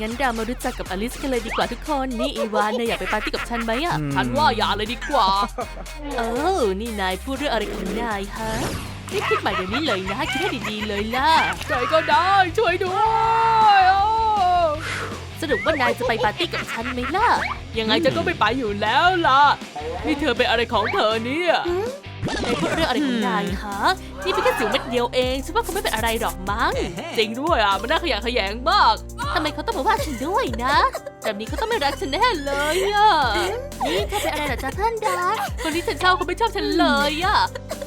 งั้นเรามารู้จักกับอลิสกันเลยดีกว่าทุกคน นี่อีวานนายอยากไปปาร์ตี้กับฉันไหมอะอืมฉันว่าอย่าเลยดีกว่า เออ นี่นายพูดเรื่องอะไรของนายฮะรีบคิดใหม่เดี๋ยวนี้เลยนะ คิดให้ดีๆเลยล่ะ ใครก็ได้ช่วยด้วยสรุปว่านายจะไปปาร์ตี้กับฉันไหมล่ะ ยังไงจะก็ไม่ไปอยู่แล้วล่ะ นี่เธอเป็นอะไรของเธอเนี่ย นายพูดเรื่องอะไรของนายฮะนี่เป็นแค่สิวเม็ดเดียวเองฉันว่าคงไม่เป็นอะไรหรอกมั้งจริงด้วยอะมันน่าขยะแขยงมากทำไมเขาต้องมาว่าฉันด้วยนะแบบนี้เขาต้องไม่รักฉันแน่เลยอะนี่เธอเป็นอะไรเหรอจ๊ะเพื่อนรักคนที่ฉันชอบเขาไม่ชอบฉันเลยอะ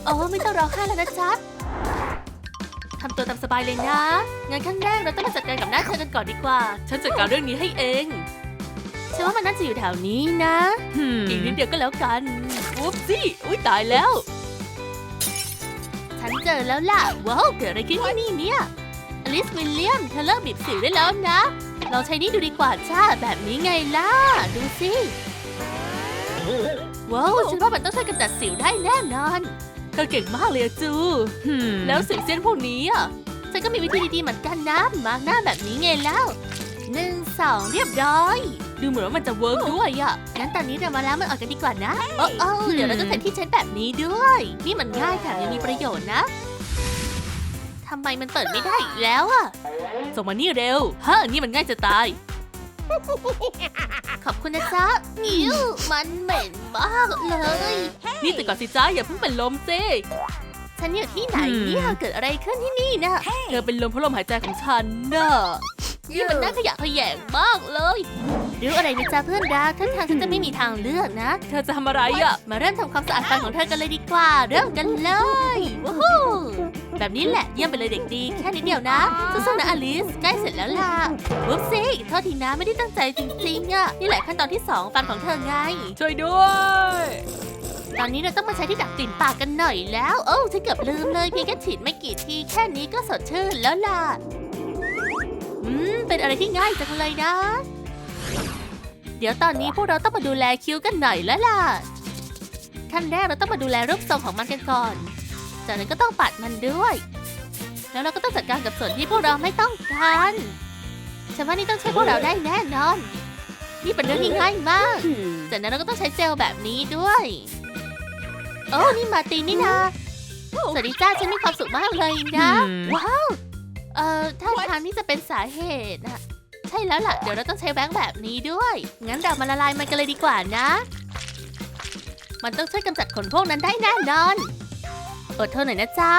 โอ้ไม่ต้องร้องไห้แล้วนะจ๊ะทำตัวตามสบายเลยนะงั้นขั้นแรกเราต้องมาจัดการกับหน้าเธอกันก่อนดีกว่า ฉันจัดการเรื่องนี้ให้เอง ฉันว่ามันน่าจะอยู่แถวนี้นะอีกนิดเดียวก็แล้วกันอุ๊บสิอุ้ยตายแล้ว ฉันเจอแล้วล่ะ ว้าว เกิดอะไรขึ้นที่นี่เนี่ยอลิสวิลเลียมเธอเลิกบีบสิวได้แล้วนะลองใช้นี่ดูดีกว่าจ้า แบบนี้ไงล่ะ ดูสิว้าวฉันว่ามันต้องช่วยกำจัดสิวได้แน่นอนเธอเก่งมากเลยอะจูแล้แล้ววสิวเส้นพวกนี้อะฉันก็มีวิธีดีๆเหมือนกันนะมาร์กหน้าแบบนี้ไงแล้วหนึ่งสองเรียบร้อย ดูเหมือนว่ามันจะเวิร์กด้วยอะงั้นตอนนี้เรามาล้างมันออกกันดีกว่านะโอ้โอ้เดี๋ยวเราจะใส่ที่เช็ดแบบนี้ด้วย นี่มันง่ายแถมยังมีประโยชน์นะทำไมมันเปิดไม่ได้อีกแล้วอะส่งมานี่เร็วฮะนี่มันง่ายจะตาย ขอบคุณนะจ๊ะอิวมันเหม็นมากเลย นี่แต่ก่อนสิจ้าอย่าเพิ่งเป็นลมสิฉันอยู่ที่ไหนเนี่ยเกิดอะไรขึ้นที่นี่นะเธอเป็นลมเพราะลมหายใจของฉันน่ะ นี่มันน่าขยะแขยงมากเลยรู้อะไรนะจ๊ะเพื่อนรักท่าทางฉันจะไม่มีทางเลือกนะ เธอจะทำอะไรอะ มาเริ่มทำความสะอาดฟันของเธอกันเลยดีกว่า เริ่มกันเลยว้าวแบบนี้แหละเยี่ยมไปเลยเด็กดี แค่นิดเดียวนะสู้ๆนะอลิสใกล้เสร็จแล้วล่ะวุ๊บซี่โทษทีนะไม่ได้ตั้งใจจริงๆอะนี่แหละขั้นตอนที่สองฟันของเธอไง ช่วยด้วยตอนนี้เราต้องมาใช้ที่ดักกลิ่นปากกันหน่อยแล้ว โอ้ฉันเกือบลืมเลยเพียงแค่ฉีดไม่กี่ทีแค่นี้ก็สดชื่นแล้วล่ะ อืม เป็นอะไรที่ง่ายจังเลยนะ เดี๋ยวตอนนี้พวกเราต้องมาดูแลคิ้วกันหน่อยแล้วล่ะ ขั้นแรกเราต้องมาดูแลรูปทรงของมันกันก่อน จากนั้นก็ต้องปัดมันด้วย แล้วเราก็ต้องจัดการกับส่วนที่พวกเราไม่ต้องการฉันว่านี่ต้องช่วยพวกเราได้แน่นอน นี่เป็นเรื่องที่ง่ายมาก จากนั้นเราก็ต้องใช้เจลแบบนี้ด้วย โอ้ นี่มาร์ตินนี่นะสวัสดีจ้าฉันมีความสุขมากเลยนะอืมว้าวเอ่อถ้า ทางนี้จะเป็นสาเหตุอะใช่แล้วล่ะ เดี๋ยวเราต้องใช้แบงค์แบบนี้ด้วย งั้นเรามาละลายมันกันเลยดีกว่านะ มันต้องช่วยกำจัดขนพวกนั้นได้แน่นอน อดทนหน่อยนะจ๊ะ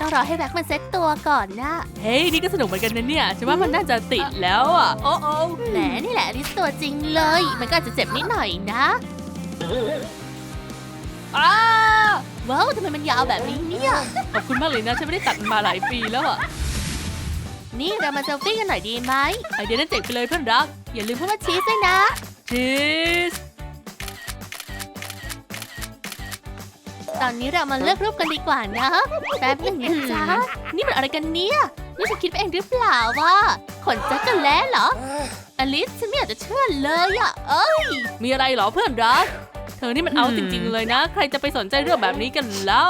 ต้องรอให้แบงค์มันเซ็ตตัวก่อนนะ เฮ้ย นี่ก็สนุกเหมือนกันนะเนี่ย ฉันว่ามันน่าจะติดแล้วอะ โอ้โอ้แหมนี่แหละอลิสตัวจริงเลย มันก็อาจจะเจ็บนิดหน่อยนะอ้าว้าวทำไมมันยาวแบบนี้เนี่ย ขอบคุณมากเลยนะ ฉันไม่ได้ตัดมันมาหลายปีแล้วอะ นี่เรามาเซลฟี่กันหน่อยดีไหมไอเดียนั้นเจ๋งไปเลยเพื่อนรัก อย่าลืมพูดว่าชีสด้วยนะ ชีส ตอนนี้เรามาเลือกรูปกันดีกว่านะ แป๊บหนึ่งนะจ๊ะ นี่มันอะไรกันเนี่ย นี่ฉันคิดไปเองหรือเปล่าวะขนจักรแล้เหรอ อลิสฉันไม่อยากจะเชื่อเลยอะเอ้ย มีอะไรเหรอเพื่อนรัก เธอนี่มันเอาจริง ๆ เลยนะ ใครจะไปสนใจเรื่องแบบนี้กันเล่า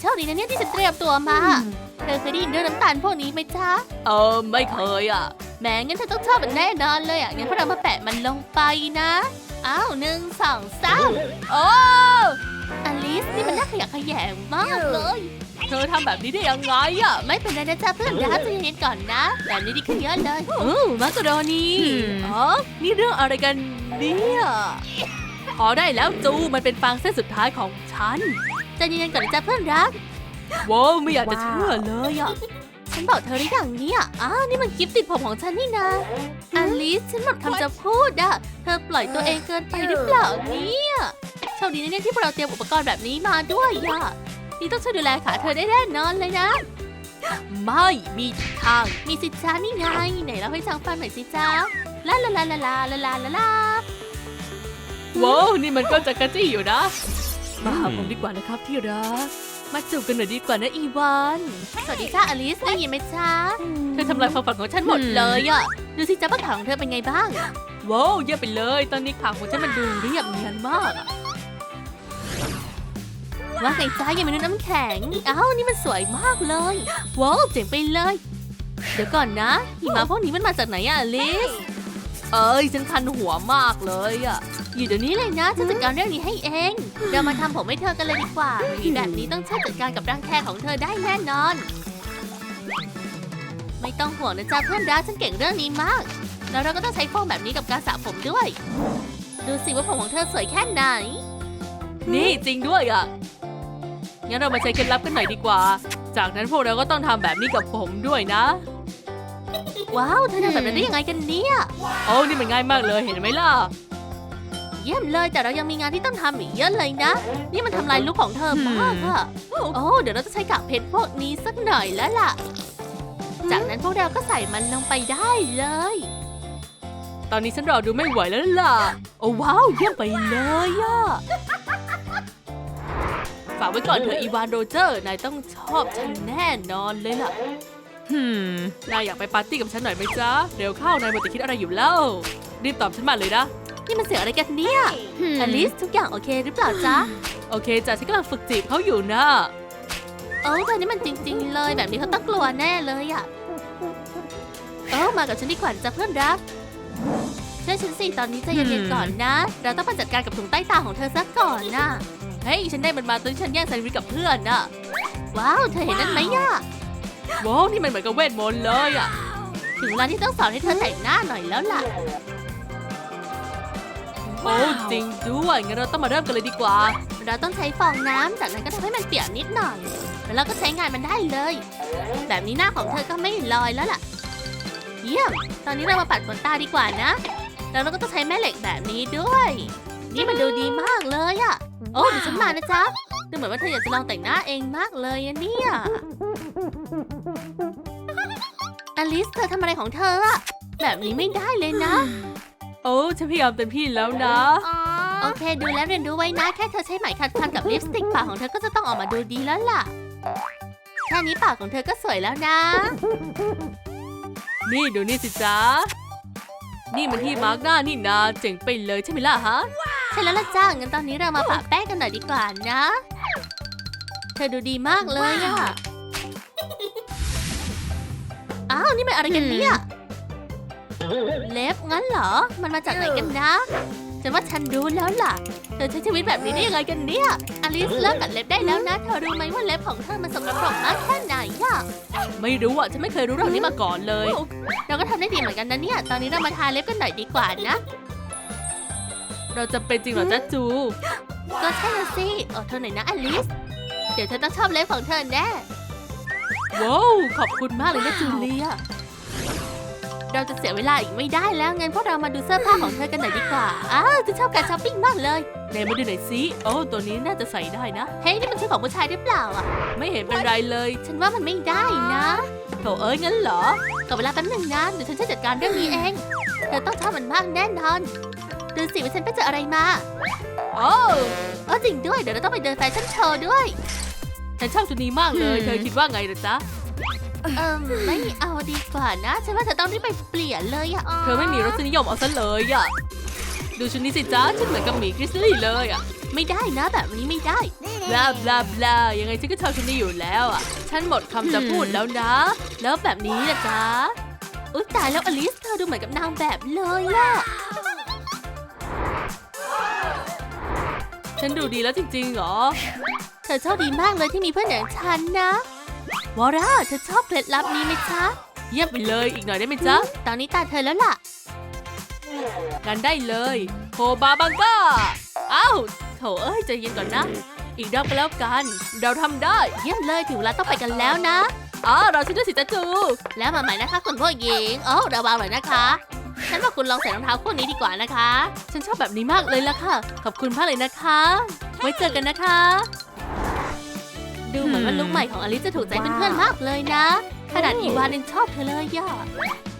โชคดีนะเนี่ยที่ฉันเตรียมตัวมา เธอเคยได้ยินเรื่องน้ำตาลพวกนี้ไหมจ๊ะ เออไม่เคยอะ แหมงั้นเธอต้องชอบมันแน่นอนเลยอะงั้นพวกเรามาแปะมันลงไปนะ อ้าวหนึ่งสองสามโอ้อลิสนี่มันน่าขยะแขยงมากเลย เธอทำแบบนี้ได้ยังไงอะ ไม่เป็นไรนะจ๊ะเพื่อนรักใจเย็นๆก่อนนะ แบบนี้ดีขึ้นเยอะเลยอือมักกะโรนีอืมอ๋อ นี่เรื่องอะไรกันเนี่ยพอได้แล้วจู มันเป็นฟางเส้นสุดท้ายของฉันใจเย็นๆก่อนนะจ๊ะเพื่อนรัก ว้าวไม่อยากจะเชื่อเลยอะ ฉันบอกเธอหรือยังเนี่ยอ้าวนี่มันกิฟต์ติดผมของฉันนี่นะอลิสฉันหมดคำจะพูดอะเธอปล่อยตัวเองเกินไปหรือเปล่าเนี่ยโชคดีนะเนี่ยที่พวกเราเตรียมอุปกรณ์แบบนี้มาด้วยอะนี่ต้องช่วยดูแลขาเธอได้แน่นอนเลยนะ ไม่มีทาง มีสิจ้านี่ไง ไหนเราให้ช่างฟันหน่อยสิจ้าลาลาลาลาลาลาลาลาลาว้าวนี่มันก็จะกระจี้อยู่นะ มาหาผมดีกว่านะครับที่รัก มาจูบกันหน่อยดีกว่านะอีวาน สวัสดีจ้าอลิสได้ยินไหมจ้าเธอทำลายความฝันของฉันหหมมดดเลเลยยอะดูสิจ้าป้าขาของเธอเป็นไงบ้าง ว้าวเยี่ยมไปเลย ตอนนี้ขาของฉันมันดูเรียบเนียนมากอะว่าไงจ้ายังไม่นึกน้ำแข็งอ้าวนี่มันสวยมากเลย ว้าวเจ๋งไปเลย เดี๋ยวก่อนนะหิมะพวกนี้มันมาจากไหนอะอลิส เอ้ยฉันคันหัวมากเลยอะอยู่เดี๋ยวนี้เลยนะจะจัดการเรื่องนี้ให้เอง เรามาทำผมให้เธอกันเลยดีกว่ามีแบบนี้ต้องช่วยจัดการกับรังแคของเธอได้แน่นอน ไม่ต้องห่วงนะจ๊ะเพื่อนรักฉันเก่งเรื่องนี้มาก แล้วเราก็ต้องใช้โฟมแบบนี้กับการสระผมด้วย ดูสิว่าผมของเธอสวยแค่ไหน นี่จริงด้วยอะงั้นเรามาใช้เคล็ดลับกันหน่อยดีกว่า จากนั้นพวกเราก็ต้องทำแบบนี้กับผมด้วยนะ ว้าวเธอทำแบบนั้นได้ยังไงกันเนี่ยโอ้นี่มันง่ายมากเลยเห็นไหมล่ะ เยี่ยมเลยแต่เรายังมีงานที่ต้องทำอีกเยอะเลยนะ นี่มันทำลายลุคของเธอมากอะโอ้เดี๋ยวเราจะใช้กากเพชรพวกนี้สักหน่อยแล้วล่ะ จากนั้นพวกเราก็ใส่มันลงไปได้เลย ตอนนี้ฉันรอดูไม่ไหวแล้วล่ะ โอ้ว้าวเยี่ยมไปเลยอะฝากไว้ก่อนเถอะอีวานโรเจอร์นายต้องชอบฉันแน่นอนเลยล่ะ ฮึมนายอยากไปปาร์ตี้กับฉันหน่อยไหมจ๊ะ เร็วเข้านายมัวแต่คิดอะไรอยู่เล่ารีบตอบฉันมาเลยนะ นี่มันเสียงอะไรกันเนี่ยอลิสทุกอย่างโอเคหรือเปล่าจ๊ะ โอเคจ้ะฉันกำลังฝึกจีบเขาอยู่นะโอ้ตอนนี้มันจริง ๆ เลยแบบนี้เขาต้องกลัวแน่เลยอะเออมากับฉันดีกว่าจ้ะเพื่อนรักเชื่อฉันสิตอนนี้ใจเย็นๆก่อนนะ เราต้องมาจัดการกับถุงใต้ตาของเธอซะก่อนนะเฮ้ยฉันได้มันมาตอนที่ฉันแย่งแซนด์วิชกับเพื่อนน่ะ ว้าว เธอเห็นนั่นไหมอะ ว้าวนี่มันเหมือนกับเวทมนต์เลยอะถึงเวลาที่ต้องสอนให้เธอแต่งหน้าหน่อยแล้วล่ะ โอ้จริงด้วยงั้นเราต้องมาเริ่มกันเลยดีกว่า เราต้องใช้ฟองน้ำจากนั้นก็ทำให้มันเปียกนิดหน่อย แล้วเราก็ใช้งานมันได้เลย แบบนี้หน้าของเธอก็ไม่ลอยแล้วล่ะ เยี่ยม ตอนนี้เรามาปัดขนตาดีกว่านะ แล้วเราก็ต้องใช้แม่เหล็กแบบนี้ด้วย นี่มันดูดีมากเลยอะโอ้เดี๋ยวฉันมานะจ๊ะดูเหมือนว่าเธออยากจะลองแต่งหน้าเองมากเลยอะเนี่ยอลิสเธอทำอะไรของเธออะแบบนี้ไม่ได้เลยนะ โอ้ฉันพยายามเต็มที่แล้วนะ โอเค ดูแล้วเรียนรู้ไว้นะ แค่เธอใช้ไหมขัดฟันกับลิปสติกปากของเธอก็จะต้องออกมาดูดีแล้วล่ะ แค่นี้ปากของเธอก็สวยแล้วนะ นี่ดูนี่สิจ๊ะ นี่มันที่มาร์กหน้านี่นาเจ๋งไปเลยใช่ไหมล่ะฮะใช่แล้วล่ะจ้างั้นตอนนี้เรามาปะแป้งกันหน่อยดีกว่านะ เธอดูดีมากเลยอะอ้าวนี่มันอะไรกันเนี่ยเล็บงั้นเหรอ มันมาจากไหนกันนะฉันว่าฉันรู้แล้วล่ะ เธอใช้ชีวิตแบบนี้ได้ยังไงกันเนี่ยอลิสเลิกกัดเล็บได้แล้วนะ เธอรู้ไหมว่าเล็บของเธอมันสกปรกมากแค่ไหนอะไม่รู้อะ ฉันไม่เคยรู้เรื่องนี้มาก่อนเลย เราก็ทำได้ดีเหมือนกันนะเนี่ย ตอนนี้เรามาทาเล็บกันหน่อยดีกว่านะ เราจะเป็นจริงเหรอจ๊ะจู ก็ใช่นะสิอดทนหน่อยนะอลิส เดี๋ยวเธอต้องชอบเล็บของเธอแน่ ว้าวขอบคุณมากเลยนะจูเลีย เราจะเสียเวลาอีกไม่ได้แล้วงั้นพวกเรามาดูเสื้อผ้าของเธอกันหน่อยดีกว่า อ้าวจะชอบการช้อปปิ้งมากเลยไหนมาดูหน่อยสิโอ้ตัวนี้น่าจะใส่ได้นะ เฮ้ยนี่มันชุดของผู้ชายหรือเปล่าอะ ไม่เห็นเป็นไรเลย ฉันว่ามันไม่ได้นะโถเอ้ยงั้นเหรอขอเวลาแป๊บหนึ่งนะเดี๋ยวฉันจะจัดการเรื่องนี้เอง เธอต้องชอบมันมากแน่นอน ดูสิว่าฉันไปเจออะไรมา โอ้เออจริงด้วย เดี๋ยวเราต้องไปเดินแฟชั่นโชว์ด้วย ฉันชอบชุดนี้มากเลย เธอคิดว่าไงล่ะจ๊ะ เอิมไม่เอาดีกว่านะ ฉันว่าเธอต้องรีบไปเปลี่ยนเลยอะเธอไม่มีรสนิยมเอาซะเลยอะดูชุดนี้สิจ๊ะฉันเหมือนกับหมีกริซลี่เลยอะไม่ได้นะแบบนี้ไม่ได้บลาบลาบลายังไงฉันก็ชอบชุดนี้อยู่แล้วอะฉันหมดคำจะพูดแล้วนะ แล้วแบบนี้นะจ๊ะ อุ๊ยตายแล้วอลิสเธอดูเหมือนกับนางแบบเลยอะ ฉันดูดีแล้วจริงๆเหรอ เธอโชคดีมากเลยที่มีเพื่อนอย่างฉันนะ วอร่าเธอชอบเคล็ดลับนี้ไหมจ๊ะ เยี่ยมไปเลยอีกหน่อยได้ไหมจ๊ะ ตอนนี้ตาเธอแล้วล่ะงานได้เลยโคบาบังกาอ้าวโถเอ้ยใจเย็นก่อนนะ อีกรอบก็แล้วกัน เราทำได้ เยี่ยมเลยถึงเวลาต้องไปกันแล้วนะ อ๋อเราชื่อด้วยสิจ๊ะจู แล้วมาใหม่นะคะคุณผู้หญิง โอ้ระวังหน่อยนะคะ ฉันว่าคุณลองใส่รองเท้าคู่นี้ดีกว่านะคะ ฉันชอบแบบนี้มากเลยล่ะค่ะ ขอบคุณมากเลยนะคะ ไว้เจอกันนะคะ ดูเหมือนว่าลุคใหม่ของอลิซจะถูกใจเพื่อนๆมากเลยนะ ขนาดอีวานยังชอบเธอเลยอะ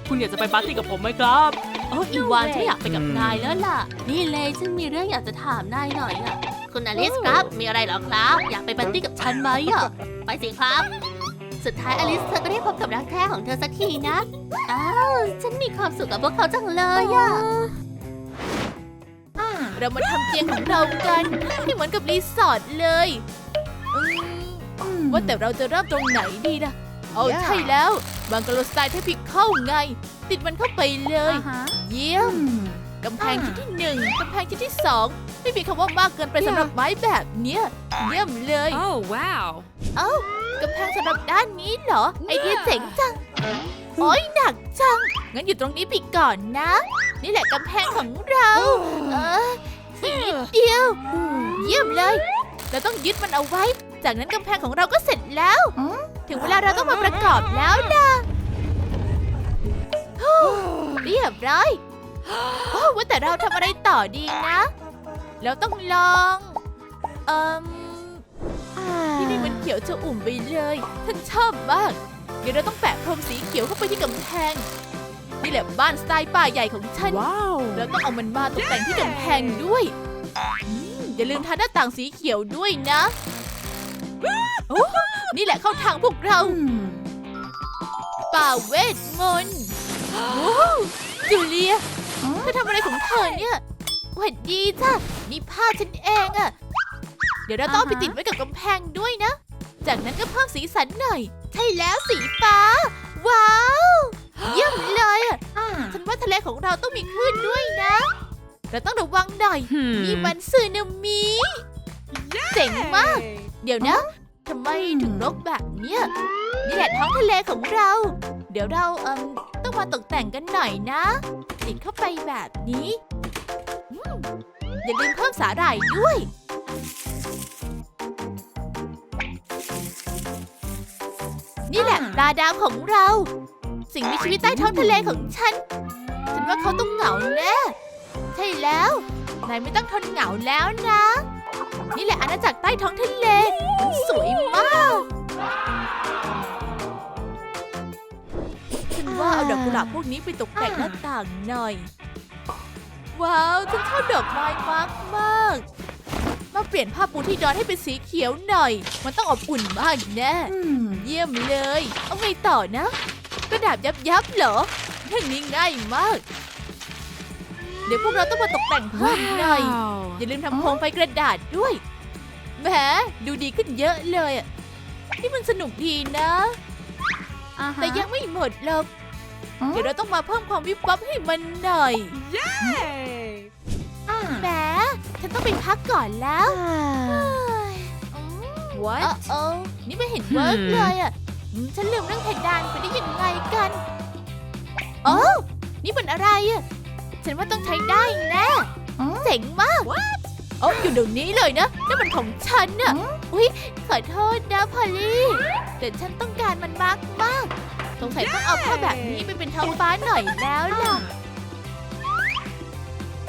คุณอยากจะไปปาร์ตี้กับผมไหมครับโอ้อีวานฉันอยากไปกับนายแล้วล่ะ นี่เลยฉันมีเรื่องอยากจะถามนายหน่อยอะคุณอลิสครับ มีอะไรเหรอครับ อยากไปปาร์ตี้กับฉันไหมอะไปสิครับ สุดท้ายอลิสเธอก็ได้พบกับรักแท้ของเธอสักทีนะ อ้าว ฉันมีความสุขกับพวกเขาจังเลยอะเรามาทำเตียงของเรากันให้เหมือนกับรีสอร์ทเลยว่าแต่เราจะเริ่มตรงไหนดีนะเอาใช่แล้วบังกะโลสไตล์เทพิเข้าไง ติดมันเข้าไปเลย เยี่ยมกำแพงชิ้นที่หนึ่งกำแพงชิ้นที่สองไม่มีคำว่ามากเกินไปสำหรับไม้แบบเนี้ย เยี่ยมเลย Oh wow เอ้า กำแพงสำหรับด้านนี้เหรอ ไอเดียเจ๋งจัง โอ้ยหนักจัง งั้นอยู่ตรงนี้ไปก่อนนะ นี่แหละกำแพงของเรา เอออีกนิดเดียว เยี่ยมเลย เราต้องยึดมันเอาไว้ จากนั้นกำแพงของเราก็เสร็จแล้ว ถึงเวลาเราต้องมาประกอบแล้วนะฮู้เรียบร้อยโอ้ว่าแต่เราทำอะไรต่อดีนะเราต้องลอง เอ่มที่นี่มันเขียวจะอุ่มไปเลยฉันชอบมาก เดี๋ยวเราต้องแปะพรมสีเขียวเข้าไปที่กำแพง นี่แหละบ้านสไตล์ป่าใหญ่ของฉัน Wow แล้วต้องเอามันมาตกแต่งที่กำแพงด้วยอืมอย่าลืมทาหน้าต่างสีเขียวด้วยนะโอ้นี่แหละเข้าทางพวกเรา ป่าเวทมนต์โอ้จูเลียเธอทำอะไรของเธอเนี่ยหวัดดีจ้ะนี่ผ้าฉันเองอะเดี๋ยวเราต้องเอาไปติดไว้กับกำแพงด้วยนะ จากนั้นก็เพิ่มสีสันหน่อย ใช่แล้วสีฟ้า ว้าว เยี่ยมเลยอะฉันว่าทะเลของเราต้องมีคลื่นด้วยนะ เราต้องระวังหน่อยนี่มันสึนามิเจ๋งมาก เดี๋ยวนะทำไมถึงรกแบบเนี้ยนี่แหละท้องทะเลของเรา เดี๋ยวเราเอ่มต้องมาตกแต่งกันหน่อยนะ ติดเข้าไปแบบนี้อืมอย่าลืมเพิ่มสาหร่ายด้วย ปลาดาวของเรา สิ่งมีชีวิตใต้ท้องทะเลของฉัน ฉันว่าเขาต้องเหงาแน่ใช่แล้ว นายไม่ต้องทนเหงาแล้วนะ นี่แหละอาณาจักรใต้ท้องทะเลมันสวยมากฉันว่าเอาดอกกุหลาบพวกนี้ไปตกแต่งหน้าต่างหน่อย ว้าว ฉันชอบดอกไม้มากมาก มาเปลี่ยนผ้าปูที่นอนให้เป็นสีเขียวหน่อย มันต้องอบอุ่นมากแน่เยี่ยมเลย เอาไงต่อนะ กระดาษยับยับๆเหรอเรื่องนี้ง่ายมาก เดี๋ยวพวกเราต้องมาตกแต่งเพิ่มหน่อย อย่าลืมทำโคมไฟกระดาษด้วยแหมดูดีขึ้นเยอะเลยอะนี่มันสนุกดีนะ แต่ยังไม่หมดหรอกเดี๋ยวเราต้องมาเพิ่มความวิบวับให้มันหน่อย แหมฉันต้องไปพักก่อนแล้วเฮ้ยอืม What เออเออนี่ไม่เห็นเวิร์กเลยอะอืมฉันลืมเรื่องเพดานไปได้ยังไงกันโอ้นี่มันอะไรอะ ฉันว่าต้องใช้ได้แน่เจ๋งมากโอ้อยู่เดี๋ยวนี้เลยนะนั่นมันของฉันน่ะ อุ๊ยขอโทษนะพอลลี่แต่ฉันต้องการมันมากมากๆสงสัยต้องเอาผ้าแบบนี้ไปเป็นท้องฟ้าหน่อยแล้วล่ะ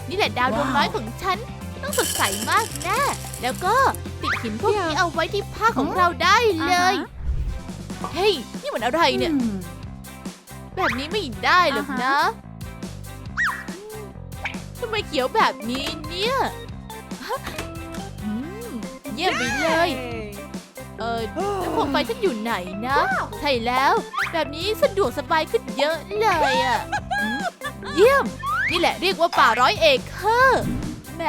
นี่แหละดาวดวงน้อยของฉัน ต้องสดใสมากแน่แล้วก็ติดหินพวกนี้เอาไว้ที่ผ้าของเราได้เลย เฮ้ย นี่มันอะไรเนี่ย แบบนี้ไม่ได้หรอกนะทำไมเขียวแบบนี้เนี่ยฮะอืมเยี่ยมไปเลย เออแล้วโคมไฟฉันอยู่ไหนนะ ใช่แล้ว แบบนี้สะดวกสบายขึ้นเยอะเลยอะอืมเยี่ยม นี่แหละเรียกว่าป่าร้อยเอเคอร์แหม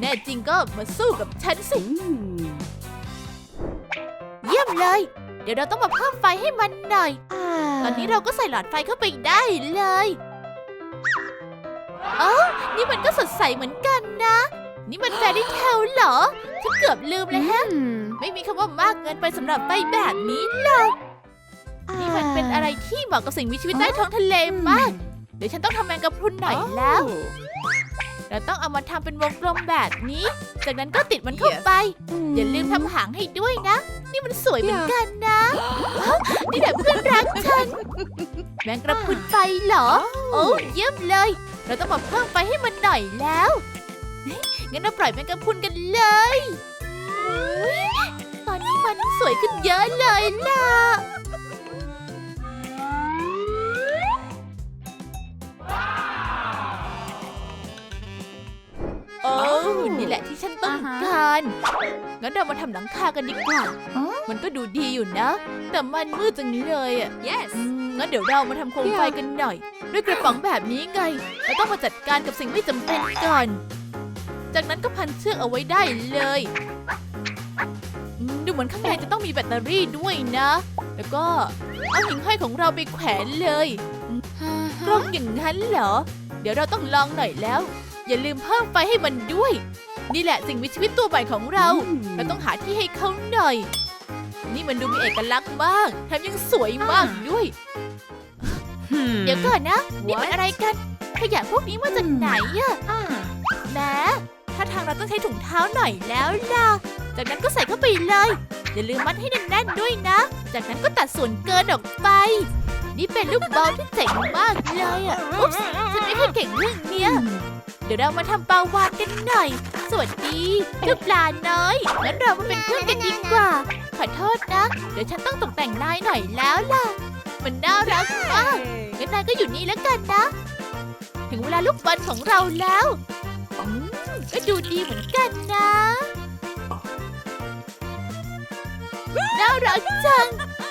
แน่จริงก็มาสู้กับฉันสิ เยี่ยมเลย เดี๋ยวเราต้องมาเพิ่มไฟให้มันหน่อย ตอนนี้เราก็ใส่หลอดไฟเข้าไปได้เลยเอ้านี่มันก็สดใสเหมือนกันนะ นี่มันแฟรี่เทลเหรอฉันเกือบลืมเลยแฮะ ไม่มีคำว่ามากเกินไปสำหรับไฟแบบนี้เลย นี่มันเป็นอะไรที่เหมาะกับสิ่งมีชีวิตใต้ท้องทะเลมาก เดี๋ยวฉันต้องทำแมงกะพรุนหน่อยแล้ว เราต้องเอามาทำเป็นวงกลมแบบนี้ จากนั้นก็ติดมันเข้าไป อย่าลืมทำหางให้ด้วยนะ นี่มันสวยเหมือนกันนะฮะนี่แหละเพื่อนรักฉัน แมงกระพรุนไฟเหรอ โอ้เยี่ยมเลย เราต้องมาเพิ่มไฟให้มันหน่อยแล้วเฮ้ยงั้นเราปล่อยแมงกระพรุนกันเลยอุ๊ยตอนนี้มันสวยขึ้นเยอะเลยล่ะ ต้องการ งั้นเรามาทำหลังคากันดีกว่า มันก็ดูดีอยู่นะ แต่มันมืดจังเลยอะ Yes อืมงั้นเดี๋ยวเรามาทำโคมไฟกันหน่อย ด้วยกระป๋องแบบนี้ไงเราต้องมาจัดการกับสิ่งไม่จำเป็นก่อน จากนั้นก็พันเชือกเอาไว้ได้เลยอืมดูเหมือนข้างในจะต้องมีแบตเตอรี่ด้วยนะ แล้วก็เอาหิ่งห้อยของเราไปแขวนเลยตรงอย่างนั้นเหรอ เดี๋ยวเราต้องลองหน่อยแล้ว อย่าลืมเพิ่มไฟให้มันด้วย นี่แหละสิ่งมีชีวิตตัวใหม่ของเรา เราต้องหาที่ให้เขาหน่อย นี่มันดูมีเอกลักษณ์มากแถมยังสวยมากด้วย เดี๋ยวก่อนนะ นี่มันอะไรกัน ขยะพวกนี้มาจากไหนอะแหมถ้าทางเราต้องใช้ถุงเท้าหน่อยแล้วล่ะ จากนั้นก็ใส่เข้าไปเลย อย่าลืมมัดให้แน่นๆด้วยนะ จากนั้นก็ตัดส่วนเกินออกไป นี่เป็นลูกบอลที่เจ๋งมากเลยอะอุ๊บฉันไม่ค่อยเก่งเรื่องเนี้ย เดี๋ยวเรามาทำปลาวานกันหน่อย สวัสดีเจ้าปลาน้อยงั้นเรามาเป็นเพื่อนกันดีกว่า ขอโทษนะ เดี๋ยวฉันต้องตกแต่งนายหน่อยแล้วล่ะ มันน่ารักมากงั้นนายก็อยู่นี่แล้วกันนะ ถึงเวลาลูกบอลของเราแล้วอืมก็ดูดีเหมือนกันนะ น่ารักจัง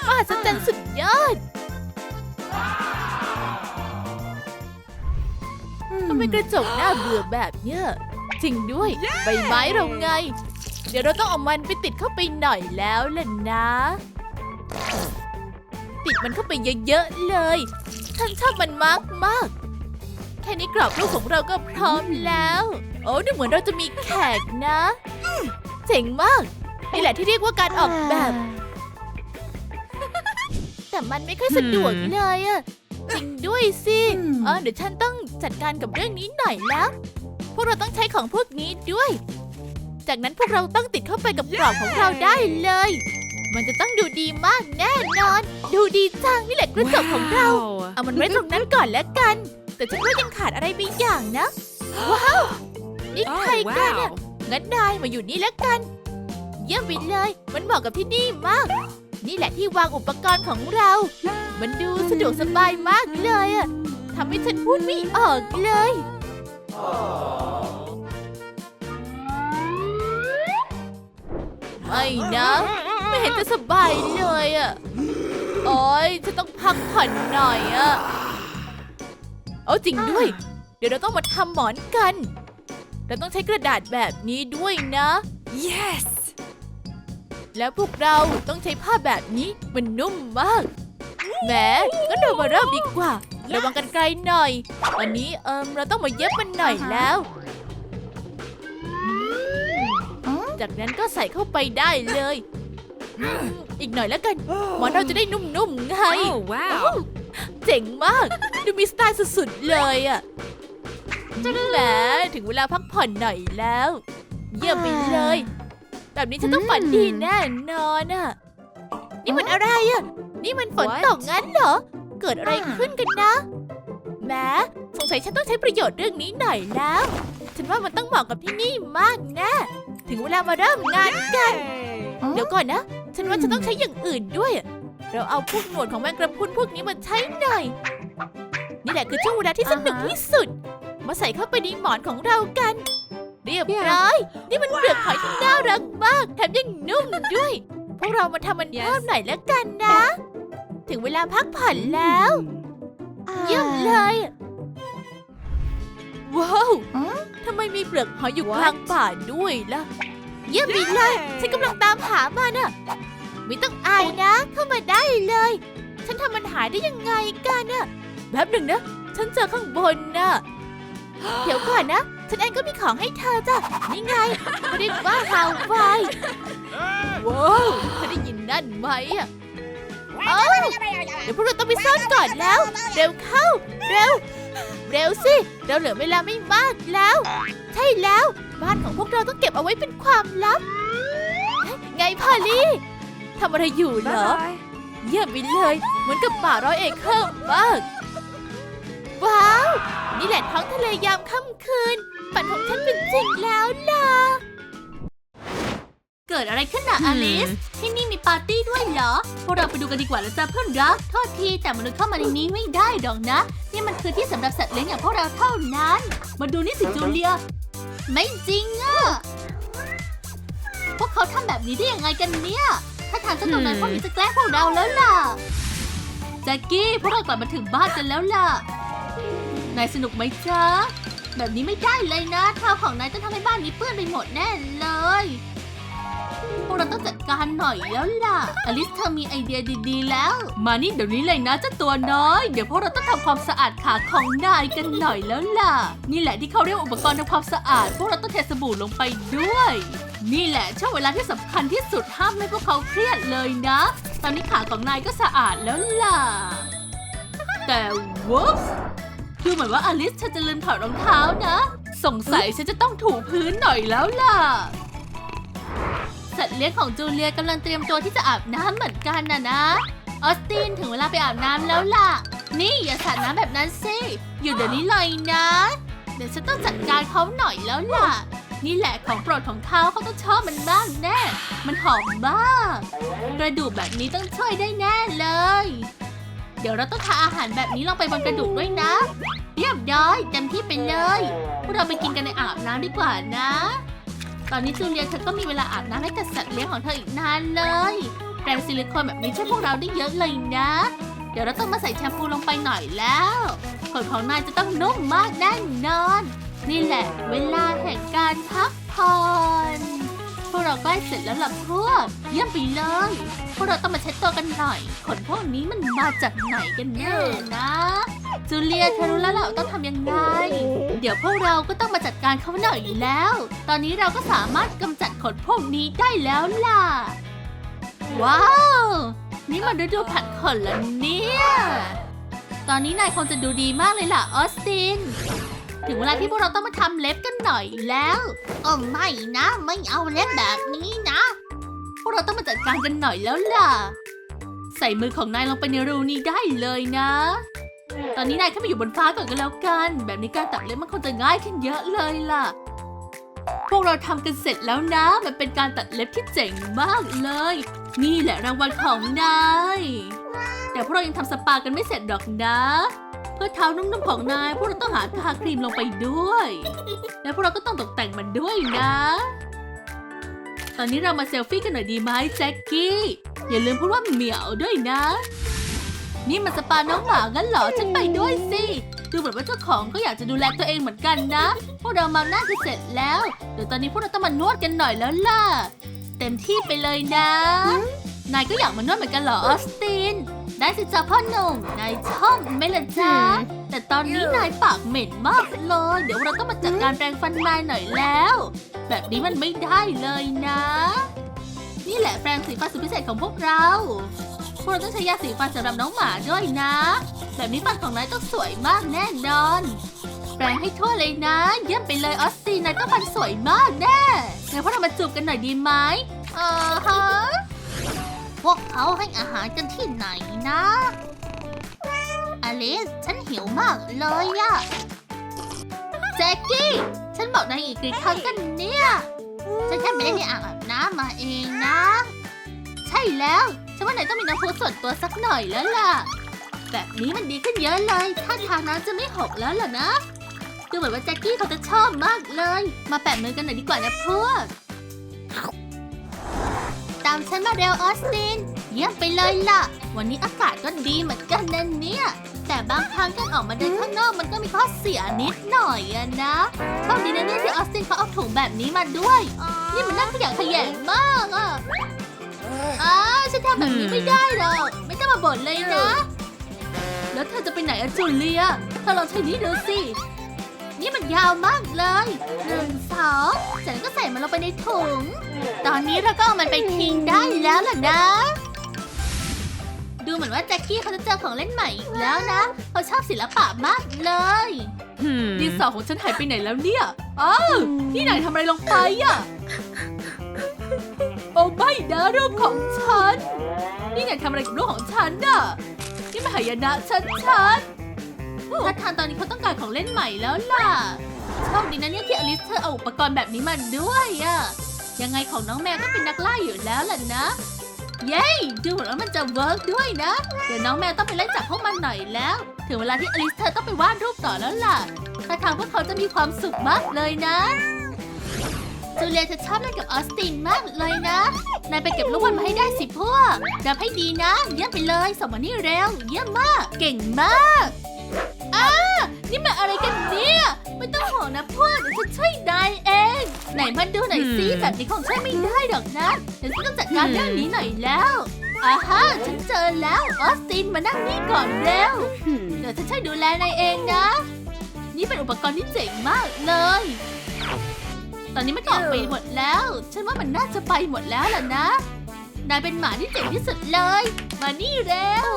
มหัศจรรย์สุดยอด ทำไมกระจกหน้าเบื่อแบบเนี้ยจริงด้วยใบไม้เราไง เดี๋ยวเราต้องเอามันไปติดเข้าไปหน่อยแล้วล่ะนะ ติดมันเข้าไปเยอะๆเลยฉันชอบมันมากมากๆแค่นี้กรอบรูปของเราก็พร้อมแล้ว โอ้ดูเหมือนเราจะมีแขกนะ เจ๋งมาก นี่แหละที่เรียกว่าการออกแบบ แต่มันไม่ค่อยสะดวกเลยอะ จริงด้วยสิเออเดี๋ยวฉันต้องจัดการกับเรื่องนี้หน่อยแล้ว พวกเราต้องใช้ของพวกนี้ด้วย จากนั้นพวกเราต้องติดเข้าไปกับกรอบของเราได้เลย มันจะต้องดูดีมากแน่นอน ดูดีจังนี่แหละกระจกของเรา เอามันไว้ตรงนั้นก่อนแล้วกัน แต่ฉันว่ายังขาดอะไรไปอย่างนะ ว้าวนี่ใครกันอะงั้นนายมาอยู่นี่แล้วกัน เยี่ยมไปเลย มันเหมาะกับที่นี่มาก นี่แหละที่วางอุปกรณ์ของเรา มันดูสะดวกสบายมากเลยอะทำให้ฉันพูดไม่ออกเลย ไม่นะ ไม่เห็นจะสบายเลยอะโอ้ยฉันต้องพักผ่อนหน่อยอะเอาจริงด้วย เดี๋ยวเราต้องมาทำหมอนกัน เราต้องใช้กระดาษแบบนี้ด้วยนะ yes แล้วพวกเราต้องใช้ผ้าแบบนี้มันนุ่มมากแหมก็เรามาเริ่มดีกว่า ระวังกันไกลหน่อย วันนี้เอิมเราต้องมาเย็บมันหน่อยแล้วอืมจากนั้นก็ใส่เข้าไปได้เลยอืมอีกหน่อยแล้วกันหมอนเราจะได้นุ่มๆไง oh wow เจ๋งมาก ดูมีสไตล์สุดๆเลยอะแหมถึงเวลาพักผ่อนหน่อยแล้ว เยี่ยมไปเลย แบบนี้ฉันต้องฝันดีแน่นอนอะนี่มันอะไรอะนี่มันฝน What? ตกงั้นเหรอ เกิดอะไรขึ้นกันนะแหมสงสัยฉันต้องใช้ประโยชน์เรื่องนี้หน่อยแล้ว ฉันว่ามันต้องเหมาะกับที่นี่มากแน่ถึงเวลามาเริ่มงานกัน เดี๋ยวก่อนนะ ฉันว่าฉันต้องใช้อย่างอื่นด้วยอะเราเอาพวกหนวดของแมงกระพรุนพวกนี้มาใช้หน่อย นี่แหละคือช่วงเวลาที่สนุกอ่าฮะที่สุด มาใส่เข้าไปในหมอนของเรากัน เรียบร้อย นี่มันเปลือกหอยที่น่ารักมาก แถมยังนุ่มด้วย พวกเรามาทำมัน Yes เพิ่มหน่อยแล้วกันนะ ถึงเวลาพักผ่อนแล้ว เยี่ยมเลย ว้าวทำไมมีเปลือกหอยอยู่ What? กลางป่าด้วยล่ะ เยี่ยมไปเลย ฉันกำลังตามหามันอะไม่ต้องอายนะ เข้ามาได้เลย ฉันทำมันหายได้ยังไงกันอะแป๊บหนึ่งนะ ฉันเจอข้างบนน่ะ เดี๋ยวก่อนนะ ฉันเองก็มีของให้เธอจ้ะ นี่ไงเขาเรียกว่าฮาวไวายว้าวเธอได้ยินนั่นไหมอะเอ้าเดี๋ยวพวกเราต้องไปซ่อนก่อนแล้ว เร็วเข้า เร็ว เร็วสิ เราเหลือเวลาไม่มากแล้ว ใช่แล้ว บ้านของพวกเราต้องเก็บเอาไว้เป็นความลับ ไงพอลลี่ทำอะไรอยู่เหรอ bye เยี่ยมไปเลย เหมือนกับป่าร้อยเอเคอร์มาก ว้าว นี่แหละท้องทะเลยามค่ำคืน ฝันของฉันเป็นจริงแล้วล่ะ เกิดอะไรขึ้นน่ะอลิส ที่นี่มีปาร์ตี้ด้วยเหรอ พวกเราไปดูกันดีกว่าแล้วจ้ะเพื่อนรัก โทษทีแต่มนุษย์เข้ามาในนี้ไม่ได้ดอกนะ นี่มันคือที่สำหรับสัตว์เลี้ยงอย่างพวกเราเท่านั้น มาดูนี่สิจูเลีย ไม่จริงอะพวกเขาทำแบบนี้ได้ยังไงกันเนี่ย ถ้าทางเจ้าตัวนั้น Hmm. พวกนี้จะแกล้งพวกเราแล้วล่ะ แจ็คกี้พวกเรากลับมาถึงบ้านกันแล้วล่ะ นายสนุกไหมจ๊ะ แบบนี้ไม่ได้เลยนะเท้าของนายจะทำให้บ้านนี้เปื้อนไปหมดแน่เลย พวกเราต้องจัดการหน่อยแล้วล่ะ อลิสเธอมีไอเดียดีๆแล้ว มานี่เดี๋ยวนี้เลยนะเจ้าตัวน้อย เดี๋ยวพวกเราต้องทำความสะอาดขาของนายกันหน่อยแล้วล่ะ นี่แหละที่เขาเรียกอุปกรณ์ทำความสะอาด พวกเราต้องเทสบู่ลงไปด้วย นี่แหละช่วงเวลาที่สำคัญที่สุดห้ามให้พวกเขาเครียดเลยนะ ตอนนี้ขาของนายก็สะอาดแล้วล่ะ แต่วุ๊บ ดูเหมือนว่าอลิสเธอจะลืมถอดรองเท้านะ สงสัยฉันจะต้องถูพื้นหน่อยแล้วล่ะ สัตว์เลี้ยงของจูเลียกำลังเตรียมตัวที่จะอาบน้ำเหมือนกันนะนะ ออสตินถึงเวลาไปอาบน้ำแล้วล่ะ นี่อย่าสาดน้ำแบบนั้นสิอยู่เดี๋ยวนี้เลยนะ เดี๋ยวฉันต้องจัดการเขาหน่อยแล้วล่ะ นี่แหละของโปรดของเขาเขาต้องชอบมันมากแน่ มันหอมมาก กระดูกแบบนี้ต้องช่วยได้แน่เลย ดี๋ยวเราต้องทาอาหารแบบนี้ลงไปบนกระดูกด้วยนะ เรียบร้อยเต็มที่ไปเลยพวกเราไปกินกันในอาบน้ำดีกว่านะ ตอนนี้จูเลียเธอก็มีเวลาอาบน้ำให้กับสัตว์เลี้ยงของเธออีกนานเลยแปรงซิลิโคนแบบนี้ช่วยพวกเราได้เยอะเลยนะ เดี๋ยวเราต้องมาใส่แชมพูลงไปหน่อยแล้วขนของนายจะต้องนุ่มมากแน่นอน นี่แหละเวลาแห่งการพักผ่อน วกเราใกล้เสร็จแล้วล่ะพวก เยี่ยมไปเลย พวกเราต้องมาเช็ดตัวกันหน่อย ขนพวกนี้มันมาจากไหนกันแน่นะ จูเลียเธอรู้แล้วล่ะว่าต้องทำยังไง เดี๋ยวพวกเราก็ต้องมาจัดการเขาหน่อยแล้ว ตอนนี้เราก็สามารถกำจัดขนพวกนี้ได้แล้วล่ะ ว้าว นี่มันฤดูผัดขนแล้วเนี่ย ตอนนี้นายคงจะดูดีมากเลยล่ะออสติน ถึงเวลาที่พวกเราต้องมาทำเล็บกันหน่อยแล้วโอ้ไม่นะ ไม่เอาเล็บแบบนี้นะ พวกเราต้องมาจัดการกันหน่อยแล้วล่ะ ใส่มือของนายลงไปในรูนี้ได้เลยนะ ตอนนี้นายขึ้นไปอยู่บนฟ้าก่อนก็แล้วกัน แบบนี้การตัดเล็บมันคงจะง่ายขึ้นเยอะเลยล่ะ พวกเราทำกันเสร็จแล้วนะ มันเป็นการตัดเล็บที่เจ๋งมากเลย นี่แหละรางวัลของนายแต่พวกเรายังทำสปากันไม่เสร็จหรอกนะ เพื่อเท้านุ่มๆของนายพวกเราต้องหาทาครีมลงไปด้วย และพวกเราก็ต้องตกแต่งมันด้วยนะ ตอนนี้เรามาเซลฟี่กันหน่อยดีไหมแจ็คกี้ อย่าลืมพูดว่าเหมียวด้วยนะ นี่มันสปาน้องหมางั้นเหรอ ฉันไปด้วยสิดูเหมือนว่าเจ้าของก็อยากจะดูแลตัวเองเหมือนกันนะ พวกเรามาหน้าจะเสร็จแล้ว เดี๋ยวตอนนี้พวกเราต้องมานวดกันหน่อยแล้วล่ะ เต็มที่ไปเลยนะ นายก็อยากมานวดเหมือนกันเหรอออสติน ได้สิจ้าพ่อหนุ่มนายชอบไหมล่ะจ๊ะแต่ตอนนี้นายปากเหม็นมากเลย เดี๋ยวเราต้องมาจัดการแปรงฟันนายหน่อยแล้ว แบบนี้มันไม่ได้เลยนะ นี่แหละแปรงสีฟันสุดพิเศษของพวกเรา พวกเราต้องใช้ยาสีฟันสำหรับน้องหมาด้วยนะ แบบนี้ฟันของนายต้องสวยมากแน่นอน แปรงให้ทั่วเลยนะ เยี่ยมไปเลยออสตินนายต้องฟันสวยมากแน่งั้นพวกเรามาจูบกันหน่อยดีไหมเออฮะ พวกเขาให้อาหารกันที่ไหนนะ อลิส ฉันหิวมากเลยอะแจ็คกี้ ฉันบอกนายอีกกี่ครั้งกันเนี่ย ฉันแค่ไม่ได้ในอ่างอาบน้ำมาเองนะ ใช่แล้ว ฉันว่านายต้องมีน้ำพุส่วนตัวสักหน่อยแล้วล่ะ แบบนี้มันดีขึ้นเยอะเลยถ้าทางน้ำจะไม่หกแล้วล่ะนะ ดูเหมือนว่าแจ็คกี้เขาจะชอบมากเลย มาแปะมือกันหน่อยดีกว่านะพวก ตามฉันมาเร็วออสติน เยี่ยมไปเลยล่ะ วันนี้อากาศก็ดีเหมือนกันนะเนี่ย แต่บางครั้งการออกมาเดินข้างนอกมันก็มีข้อเสียนิดหน่อยอะนะโชคดีนะเนี่ยที่ออสตินเขาเอาถุงแบบนี้มาด้วย นี่มันน่าขยะแขยงมากอะอ้าฉันทำแบบนี้ไม่ได้หรอกไม่ต้องมาบ่นเลยนะ แล้วเธอจะไปไหนอะจูเลียเธอลองใช้นี้ดูสินี่มันยาวมากเลยหนึ่งสองจากนั้นก็ใส่มันลงไปในถุง ตอนนี้เราก็เอามันไปทิ้งได้แล้วล่ะนะ ดูเหมือนว่าแจ็คกี้เขาจะเจอของเล่นใหม่อีกแล้วนะเขาชอบศิลปะมากเลยดินสอของฉันหายไปไหนแล้วเนี่ยอ้าวนี่นายทำอะไรลงไปอะโอ้ไม่นะรูปของฉัน นี่นายทำอะไรกับรูปของฉันน่ะนี่มันหายนะชัดชัดๆถ้าทางตอนนี้เขาต้องการของเล่นใหม่แล้วล่ะโชคดีนะเนี่ยที่อลิสเธอเอาอุปกรณ์แบบนี้มาด้วยอะ ยังไงของน้องแมวก็เป็นนักล่าอยู่แล้วล่ะนะ เย้ดูเหมือนว่ามันจะเวิร์กด้วยนะ เดี๋ยวน้องแมวต้องไปไล่จับพวกมันหน่อยแล้ว ถึงเวลาที่อลิสเธอต้องไปวาดรูปต่อแล้วล่ะถ้าทางพวกเขาจะมีความสุขมากเลยนะจูเลียเธอชอบเล่นกับออสตินมากเลยนะ นายไปเก็บลูกบอลมาให้ได้สิพวกดับให้ดีนะ เยี่ยมไปเลยส่งมานี่เร็ว เยี่ยมมาก เก่งมาก นี่มันอะไรกันเนี่ย ไม่ต้องห่วงนะพวกเดี๋ยวฉันช่วยนายเอง ไหนมาดูหน่อยสิอืมแบบนี้คงใช้ไม่ได้หรอกนะเดี๋ยวฉันต้องจัดการเรื่องนี้หน่อยแล้วอาฮะฉันเจอแล้วออสตินมานั่งนี่ก่อนเร็วเดี๋ยวฉันช่วยดูแลนายเองนะ นี่เป็นอุปกรณ์ที่เจ๋งมากเลย ตอนนี้มันออกไปหมดแล้ว ฉันว่ามันน่าจะไปหมดแล้วล่ะนะนายเป็นหมาที่เจ๋งที่สุดเลย มานี่เร็ว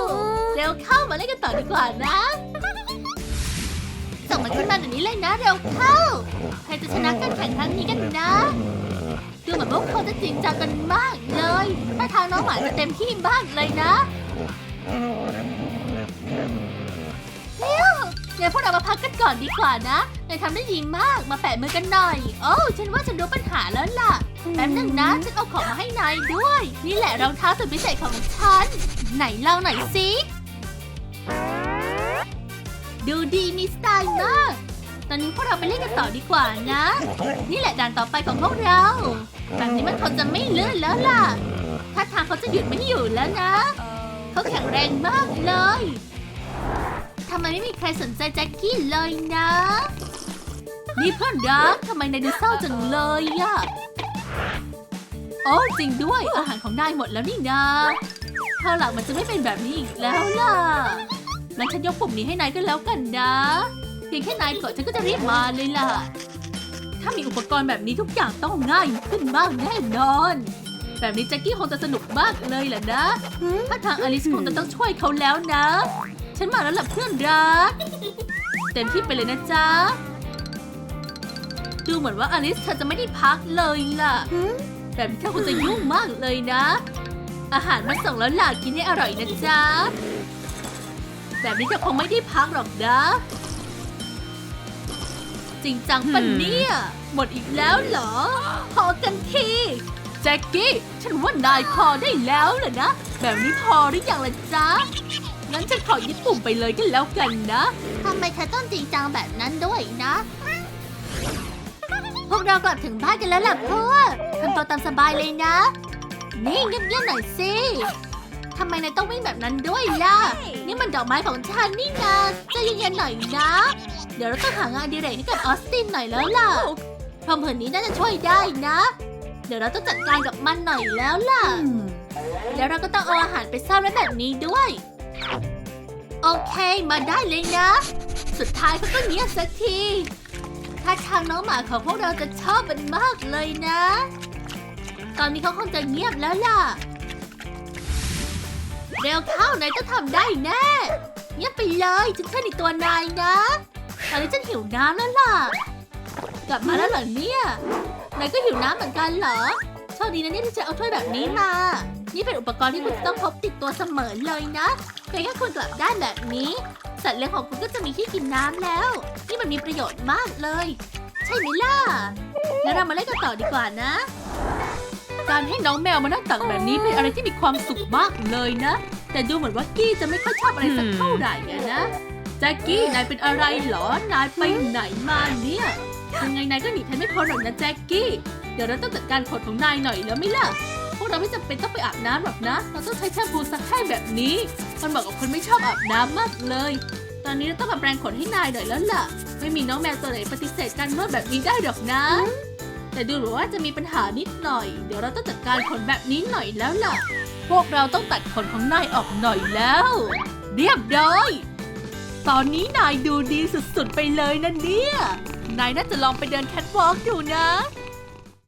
เร็วเข้ามาเล่นกันต่อดีกว่านะส่ง มันขึ้นมาเดี๋ยวนี้เลยนะเร็วเข้า ใครจะชนะการแข่งครั้งนี้กันนะดูเหมือนพวกเขาจะจริงจังกันมากเลยถ้าทางน้องหมาจะเต็มที่มากเลยนะเดี๋ยวเดี๋ยวพวกเรามาพักกันก่อนดีกว่านะนายทำได้ดีมากมาแปะมือกันหน่อย โอ้ฉันว่าฉันรู้ปัญหาแล้วล่ะแป๊บนึงนะฉันเอาของมาให้นายด้วย นี่แหละรองเท้าสุดพิเศษของฉัน ไหนเล่าหน่อยสิ ดูดีมีสไตล์มาก ตอนนี้พวกเราไปเล่นกันต่อดีกว่านะ นี่แหละด่านต่อไปของพวกเรา แบบนี้มันคงจะไม่เลื่อนแล้วล่ะ ถ้าทางเขาจะหยุดไม่อยู่แล้วนะ เขาแข็งแรงมากเลย ทำไมไม่มีใครสนใจแจ็คกี้เลยนะ นี่เพื่อนรักทำไมนายดูเศร้าจังเลยอะโอ้จริงด้วยอาหารของนายหมดแล้วนี่นะคราวหลังมันจะไม่เป็นแบบนี้อีกแล้วล่ะ งั้นฉันยกปุ่มนี้ให้นายก็แล้วกันนะ เพียงแค่นายกดฉันก็จะรีบมาเลยล่ะ ถ้ามีอุปกรณ์แบบนี้ทุกอย่างต้องง่ายขึ้นมากแน่นอน แบบนี้แจ็คกี้คงจะสนุกมากเลยแหละนะ ถ้าทางอลิสคงจะต้องช่วยเขาแล้วนะ ฉันมาแล้วล่ะเพื่อนรัก เต็มที่ไปเลยนะจ๊ะ ดูเหมือนว่าอลิสเธอจะไม่ได้พักเลยล่ะ แบบนี้เธอคงจะยุ่งมากเลยนะ อาหารมาส่งแล้วล่ะกินให้อร่อยนะจ๊ะ แบบนี้เธอคงไม่ได้พักหรอกนะ จริงจังปะเนี่ย หมดอีกแล้วเหรอ พอกันทีแจ็คกี้ ฉันว่านายพอได้แล้วเหรอนะ แบบนี้พอหรือยังล่ะจ๊ะ งั้นฉันขอยึดปุ่มไปเลยก็แล้วกันนะทำไมเธอต้องจริงจังแบบนั้นด้วยนะ พวกเรากลับถึงบ้านกันแล้วล่ะพ่อทำตัวตามสบายเลยนะ นี่เงียบๆหน่อยสิ ทำไมนายต้องวิ่งแบบนั้นด้วยล่ะ นี่มันดอกไม้ของฉันนี่นะใจะเย็นๆหน่อยนะ เดี๋ยวเราต้องหางานอดีเรกให้กับออสตินหน่อยแล้วล่ะพรมผืนนี้น่าจะช่วยได้นะ เดี๋ยวเราต้องจัดการกับมันหน่อยแล้วล่ะ แล้วเราก็ต้องเอาอาหารไปซ่อนไว้แบบนี้ด้วย โอเค มาได้เลยนะ สุดท้ายเขาก็เงียบสักที ถ้าทางน้องหมาของพวกเราจะชอบมันมากเลยนะ ตอนนี้เขาคงจะเงียบแล้วล่ะ เร็วเข้านายต้องทำได้แน่เงียบไปเลยฉันเชื่อในตัวนายนะตอนนี้ฉันหิวน้ำแล้วล่ะ กลับมาแล้วเหรอเนี่ยนายก็หิวน้ำเหมือนกันเหรอโชคดีนะเนี่ยที่ฉันเอาถ้วยแบบนี้มา นี่เป็นอุปกรณ์ที่คุณจะต้องพกติดตัวเสมอเลยนะเพียงแค่คุณกลับด้านแบบนี้ สัตว์เลี้ยงของคุณก็จะมีที่กินน้ำแล้ว นี่มันมีประโยชน์มากเลย ใช่ไหมล่ะงั้นเรามาเล่นกันต่อดีกว่านะ การให้น้องแมวมานั่งตักแบบนี้เป็นอะไรที่มีความสุขมากเลยนะ แต่ดูเหมือนว่ากี้จะไม่ค่อยชอบอะไรสักเท่าไหร่นะแจ็คกี้นายเป็นอะไรเหรอ นายไปไหนมาเนี่ยยังไงนายก็หนีทันไม่พ้นหรอกนะแจ็คกี้ เดี๋ยวเราต้องจัดการขนของนายหน่อยแล้วไม่ล่ะ พวกเราไม่จำเป็นต้องไปอาบน้ำหรอกนะ เราต้องใช้แชมพูซักให้แบบนี้ มันเหมาะกับคนไม่ชอบอาบน้ำมากเลย ตอนนี้เราต้องมาแปรงขนให้นายหน่อยแล้วล่ะ ไม่มีน้องแมวตัวไหนปฏิเสธการนวดแบบนี้ได้หรอกนะ แต่ดูเหรือว่าจะมีปัญหานิดหน่อย เดี๋ยวเราต้องจัดการขนแบบนี้หน่อยแล้วล่ะ พวกเราต้องตัดขนของนายออกหน่อยแล้ว เรียบร้อย ตอนนี้นายดูดีสุดๆไปเลยนะเนี่ย นายน่าจะลองไปเดินแคทวอล์กดูนะ